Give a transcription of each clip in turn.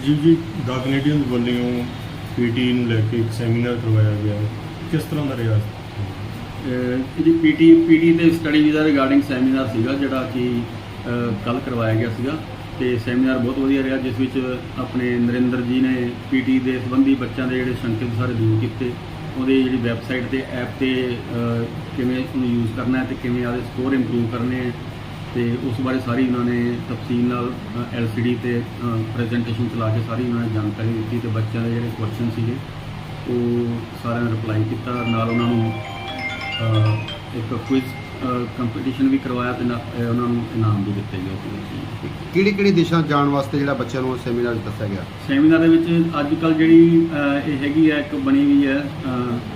ਜੀ ਜੀ ਦਾ ਕੈਨੇਡੀਅਨ ਵੱਲੋਂ ਪੀਟੀ ਨੂੰ ਲੈ ਕੇ ਇੱਕ ਸੈਮੀਨਾਰ ਕਰਵਾਇਆ ਗਿਆ। ਕਿਸ ਤਰ੍ਹਾਂ ਦਾ ਰਿਹਾ? ਅਹ ਇਹਦੀ ਪੀਟੀ ਪੀਟੀ ਤੇ ਸਟੱਡੀ ਵੀਜ਼ਾ ਰਿਗਾਰਡਿੰਗ ਸੈਮੀਨਾਰ ਸੀਗਾ ਜਿਹੜਾ ਕਿ ਕੱਲ ਕਰਵਾਇਆ ਗਿਆ ਸੀਗਾ। ਤੇ ਸੈਮੀਨਾਰ ਬਹੁਤ ਵਧੀਆ ਰਿਹਾ ਜਿਸ ਵਿੱਚ ਆਪਣੇ ਨਰਿੰਦਰ ਜੀ ਨੇ ਪੀਟੀ ਦੇ ਸੰਬੰਧੀ ਬੱਚਿਆਂ ਦੇ ਜਿਹੜੇ ਸ਼ੰਕਿਤ ਸਾਰੇ ਦੂਰ ਕੀਤੇ। ਉਹਦੇ ਜਿਹੜੀ ਵੈਬਸਾਈਟ ਤੇ ਐਪ ਤੇ ਅਹ, ਕਿਵੇਂ ਉਹਨੂੰ ਯੂਜ਼ ਕਰਨਾ ਹੈ ਤੇ ਕਿਵੇਂ ਆਦੇ ਸਕੋਰ ਇੰਪਰੂਵ ਕਰਨੇ ਹੈ। ਤੇ ਉਸ ਬਾਰੇ ਸਾਰੀ ਉਹਨਾਂ ਨੇ ਤਫਸੀਲ ਨਾਲ ਐਲਸੀਡੀ ਤੇ ਪ੍ਰੈਜੈਂਟੇਸ਼ਨ ਚਲਾ ਕੇ ਸਾਰੀ ਉਹਨਾਂ ਨੇ ਜਾਣਕਾਰੀ ਦਿੱਤੀ ਤੇ ਬੱਚਿਆਂ ਦੇ ਜਿਹੜੇ ਕੁਐਸਚਨ ਸੀਗੇ ਉਹ ਸਾਰਿਆਂ ਨੇ ਰਿਪਲਾਈ ਕੀਤਾ। ਨਾਲ ਉਹਨਾਂ ਨੂੰ ਇੱਕ ਕੁਇਜ਼ ਕੰਪੀਟੀਸ਼ਨ ਵੀ ਕਰਵਾਇਆ ਤੇ ਉਹਨਾਂ ਨੂੰ ਇਨਾਮ ਵੀ ਦਿੱਤੇ ਗਏ ਕਿਹੜੇ ਕਿਹੜੇ ਦੇਸ਼ਾਂ ਜਾਣ ਵਾਸਤੇ ਜਿਹੜਾ ਬੱਚਿਆਂ ਨੂੰ ਸੈਮੀਨਾਰ ਦੱਸਿਆ ਗਿਆ? ਸੈਮੀਨਾਰ ਦੇ ਵਿੱਚ ਅੱਜ ਕੱਲ ਜਿਹੜੀ ਇਹ ਹੈਗੀ ਹੈ ਇੱਕ ਬਣੀ ਹੋਈ ਹੈ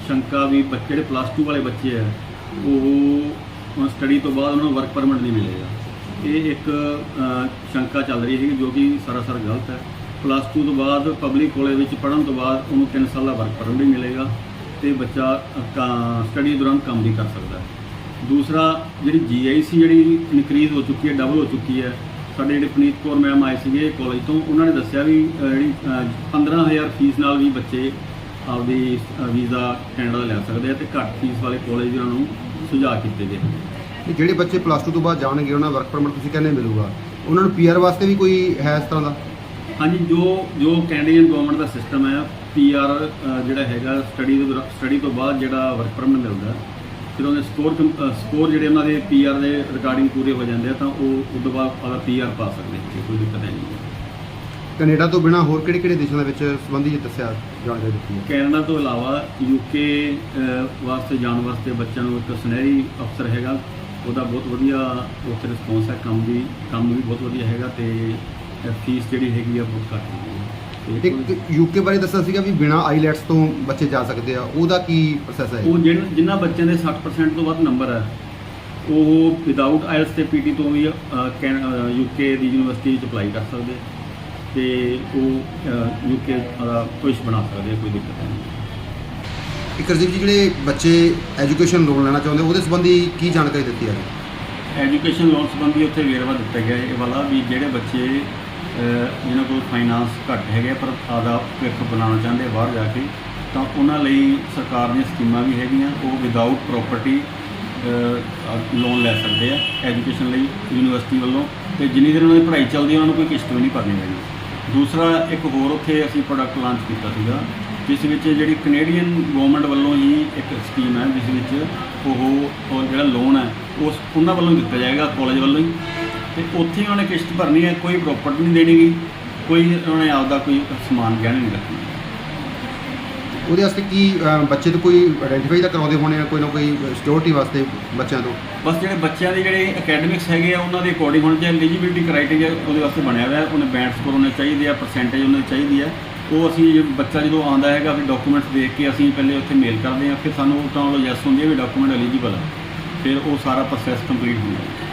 ਸ਼ੰਕਾ ਵੀ ਬੱਚੇ ਜਿਹੜੇ ਪਲੱਸ 2 ਵਾਲੇ ਬੱਚੇ ਹੈ ਉਹ ਸਟੱਡੀ ਤੋਂ ਬਾਅਦ ਉਹਨਾਂ ਨੂੰ ਵਰਕ ਪਰਮਿਟ ਨਹੀਂ ਮਿਲੇਗਾ ਇਹ ਇੱਕ ਸ਼ੰਕਾ ਚੱਲ ਰਹੀ ਹੈ ਜੋ ਕਿ ਸਰਾਸਰ ਗਲਤ ਹੈ। ਪਲੱਸ 2 ਤੋਂ ਬਾਅਦ ਪਬਲਿਕ ਕਾਲਜ ਵਿੱਚ ਪੜ੍ਹਨ ਤੋਂ ਬਾਅਦ ਉਹਨੂੰ 3 ਸਾਲ ਦਾ ਵਰਕ ਪਰਮਿਟ ਵੀ ਮਿਲੇਗਾ ਤੇ ਬੱਚਾ ਸਟੱਡੀ ਦੌਰਾਨ ਕੰਮ ਵੀ ਕਰ ਸਕਦਾ ਹੈ। ਦੂਸਰਾ ਜਿਹੜੀ ਜੀਆਈਸੀ ਜਿਹੜੀ ਇਨਕਰੀਜ਼ ਹੋ ਚੁੱਕੀ ਹੈ ਡਬਲ ਹੋ ਚੁੱਕੀ ਹੈ ਸਾਡੇ ਜਿਹੜੇ ਪਨੀਤ ਕੌਰ ਮੈਮ ਆਏ ਸੀਗੇ ਕਾਲਜ ਤੋਂ ਉਹਨਾਂ ਨੇ ਦੱਸਿਆ ਵੀ ਜਿਹੜੀ ਅਹ, 15000 ਫੀਸ ਨਾਲ ਵੀ ਬੱਚੇ ਆਪਦੀ ਵੀਜ਼ਾ ਕੈਨੇਡਾ ਦਾ ਲੈ ਸਕਦੇ ਆ ਤੇ ਘੱਟ ਫੀਸ ਵਾਲੇ ਕਾਲਜ ਵੀ ਉਹਨਾਂ ਨੂੰ ਸੁਝਾਅ ਕੀਤੇ ਗਏ। ਤੇ ਜਿਹੜੇ ਬੱਚੇ ਪਲੱਸ 2 ਤੋਂ ਬਾਅਦ ਜਾਣਗੇ ਉਹਨਾਂ ਵਰਕ ਪਰਮਿਟ ਤੁਸੀਂ ਕਹਿੰਦੇ ਮਿਲੂਗਾ। ਉਹਨਾਂ ਨੂੰ ਪੀਆਰ ਵਾਸਤੇ ਵੀ ਕੋਈ ਹੈ ਇਸ ਤਰ੍ਹਾਂ ਦਾ? ਹਾਂਜੀ ਜੋ ਜੋ ਕੈਨੇਡੀਅਨ ਗਵਰਨਮੈਂਟ ਦਾ ਸਿਸਟਮ ਹੈ ਪੀਆਰ ਜਿਹੜਾ ਹੈਗਾ ਸਟੱਡੀ ਦੇ ਸਟੱਡੀ ਤੋਂ ਬਾਅਦ ਜਿਹੜਾ ਵਰਕ ਪਰਮਿਟ ਮਿਲਦਾ ਫਿਰ ਉਹਦੇ ਸਕੋਰ ਸਕੋਰ ਜਿਹੜੇ ਉਹਨਾਂ ਦੇ ਪੀਆਰ ਦੇ ਰਿਗਾਰਡਿੰਗ ਪੂਰੇ ਹੋ ਜਾਂਦੇ ਆ ਤਾਂ ਉਹ ਉਸ ਤੋਂ ਬਾਅਦ ਆਪਦਾ ਪੀਆਰ ਪਾ ਸਕਦੇ ਨੇ ਕੋਈ ਦਿੱਕਤ ਹੈ ਨਹੀਂ। ਕੈਨੇਡਾ ਤੋਂ ਬਿਨਾ ਹੋਰ ਕਿਹੜੇ ਕਿਹੜੇ ਦੇਸ਼ਾਂ ਦੇ ਵਿੱਚ ਸੰਬੰਧੀ ਜੇ ਦੱਸਿਆ ਜਾਣਕਾਰੀ ਦਿੱਤੀ ਹੈ? ਕੈਨੇਡਾ ਤੋਂ ਇਲਾਵਾ ਯੂਕੇ ਵਾਸਤੇ ਜਾਣ ਵਾਸਤੇ ਬੱਚਿਆਂ ਨੂੰ ਇੱਕ ਸੁਨਹਿਰੀ ਅਫਸਰ ਹੈਗਾ ਉਹਦਾ ਬਹੁਤ ਵਧੀਆ ਉੱਥੇ ਰਿਸਪੌਂਸ ਹੈ ਕੰਮ ਵੀ ਕੰਮ ਵੀ ਬਹੁਤ ਵਧੀਆ ਹੈਗਾ ਤੇ ਫੀਸ ਜਿਹੜੀ ਹੈਗੀ ਆ ਬਹੁਤ ਘੱਟ ਹੈ ਤੇ ਯੂਕੇ ਬਾਰੇ ਦੱਸਿਆ ਸੀਗਾ ਵੀ ਬਿਨਾ ਆਈਲੈਟਸ ਤੋਂ ਬੱਚੇ ਜਾ ਸਕਦੇ ਆ ਉਹਦਾ ਕੀ ਪ੍ਰੋਸੈਸ ਹੈ? ਉਹ ਜਿਹਨ ਜਿਨ੍ਹਾਂ ਬੱਚਿਆਂ ਦੇ 60% ਤੋਂ ਵੱਧ ਨੰਬਰ ਹੈ ਉਹ ਵਿਦਆਊਟ ਆਇਲਸ ਤੇ ਪੀਟੀ ਤੋਂ ਵੀ ਯੂਕੇ ਦੀ ਯੂਨੀਵਰਸਿਟੀ ਵਿੱਚ ਅਪਲਾਈ ਕਰ ਸਕਦੇ ਤੇ ਉਹ ਯੂਕੇ ਦਾ ਕੁਝ ਬਣਾ ਸਕਦੇ ਕੋਈ ਦਿੱਕਤ ਨਹੀਂ। ਇੱਕ ਰਜੀਵ ਜੀ ਜਿਹੜੇ ਬੱਚੇ ਐਜੂਕੇਸ਼ਨ ਲੋਨ ਲੈਣਾ ਚਾਹੁੰਦੇ ਉਹਦੇ ਸੰਬੰਧੀ ਕੀ ਜਾਣਕਾਰੀ ਦਿੱਤੀ ਹੈ ਐਜੂਕੇਸ਼ਨ ਲੋਨ ਸੰਬੰਧੀ ਉੱਥੇ ਵੇਰਵਾ ਦਿੱਤਾ ਗਿਆ ਇਹ ਵਾਲਾ ਵੀ ਜਿਹੜੇ ਬੱਚੇ ਅਹ, ਜਿਨ੍ਹਾਂ ਕੋਲ ਫਾਈਨਾਂਸ ਘੱਟ ਹੈਗੇ ਆ, ਪਰ ਆਦਾ ਭਵਿੱਖ ਬਣਾਉਣਾ ਚਾਹੁੰਦੇ ਆ ਬਾਹਰ ਜਾ ਕੇ ਤਾਂ ਉਹਨਾਂ ਲਈ ਸਰਕਾਰ ਦੀਆਂ ਸਕੀਮਾਂ ਵੀ ਹੈਗੀਆਂ। ਉਹ ਵਿਦਆਊਟ ਪ੍ਰਾਪਰਟੀ ਲੋਨ ਲੈ ਸਕਦੇ ਆ ਐਜੂਕੇਸ਼ਨ ਲਈ ਯੂਨੀਵਰਸਿਟੀ ਵੱਲੋਂ। ਤੇ ਜਿੰਨੀ ਦੇਰ ਉਹਨਾਂ ਦੀ ਪੜ੍ਹਾਈ ਚੱਲਦੀ ਹੈ ਉਹਨਾਂ ਨੂੰ ਕੋਈ ਕਿਸ਼ਤ ਵੀ ਨਹੀਂ ਭਰਨੀ ਪੈਣੀ ਦੂਸਰਾ ਇੱਕ ਹੋਰ ਉੱਥੇ ਅਸੀਂ ਪ੍ਰੋਡਕਟ ਲਾਂਚ ਕੀਤਾ ਸੀਗਾ। ਜਿਸ ਵਿੱਚ ਜਿਹੜੀ ਕੈਨੇਡੀਅਨ ਗਵਰਨਮੈਂਟ ਵੱਲੋਂ ਹੀ ਇੱਕ ਸਕੀਮ ਹੈ ਜਿਸ ਵਿੱਚ ਉਹ ਉਹ ਜਿਹੜਾ ਲੋਨ ਹੈ ਉਸ ਉਹਨਾਂ ਵੱਲੋਂ ਦਿੱਤਾ ਜਾਏਗਾ ਕਾਲਜ ਵੱਲੋਂ ਹੀ। ਤੇ ਉੱਥੇ ਹੀ ਉਹਨਾਂ ਨੇ ਕਿਸ਼ਤ ਭਰਨੀ ਹੈ ਕੋਈ ਪ੍ਰਾਪਰਟੀ ਨਹੀਂ ਦੇਣੀ ਗੀ ਕੋਈ ਉਹਨਾਂ ਨੇ ਆਪਦਾ ਕੋਈ ਸਮਾਨ ਗਹਿਣੇ ਨਹੀਂ ਰੱਖਣਾ। ਉਹਦੇ ਵਾਸਤੇ ਕੀ ਬੱਚੇ ਤੋਂ ਕੋਈ ਆਇਡੈਂਟੀਫਾਈ ਤਾਂ ਕਰਾਉਂਦੇ ਹੋਣੇ ਆ ਕੋਈ ਨਾ ਕੋਈ ਸਿਕਿਉਰਿਟੀ ਵਾਸਤੇ ਬੱਚਿਆਂ ਤੋਂ? ਬਸ ਜਿਹੜੇ ਬੱਚਿਆਂ ਦੇ ਜਿਹੜੇ ਅਕੈਡਮਿਕਸ ਹੈਗੇ ਆ ਉਹਨਾਂ ਦੇ ਅਕੋਰਡਿੰਗ ਹੁਣ ਜੇ ਐਲੀਜੀਬਿਲਟੀ ਕ੍ਰਾਈਟੇਰੀਆ ਉਹਦੇ ਵਾਸਤੇ ਬਣਿਆ ਹੋਇਆ ਉਹਨੇ ਬੈਂਡ ਸਕੋਰ ਉਹਨੇ ਚਾਹੀਦੇ ਆ ਪਰਸੈਂਟੇਜ ਉਹਨੇ ਚਾਹੀਦੀ ਹੈ ਉਹ ਅਸੀਂ ਬੱਚਾ ਜਦੋਂ ਆਉਂਦਾ ਹੈਗਾ, ਫਿਰ ਡਾਕੂਮੈਂਟਸ ਦੇਖ ਕੇ ਅਸੀਂ ਪਹਿਲੇ ਉੱਥੇ ਮੇਲ ਕਰਦੇ ਹਾਂ, ਫਿਰ ਸਾਨੂੰ ਤਾਂ ਉਹ ਯੈਸ ਹੁੰਦੀ ਹੈ ਵੀ ਡਾਕੂਮੈਂਟ ਐਲੀਜੀਬਲ ਹੈ ਫਿਰ ਉਹ ਸਾਰਾ ਪ੍ਰੋਸੈਸ ਕੰਪਲੀਟ ਹੁੰਦਾ। ਹੈ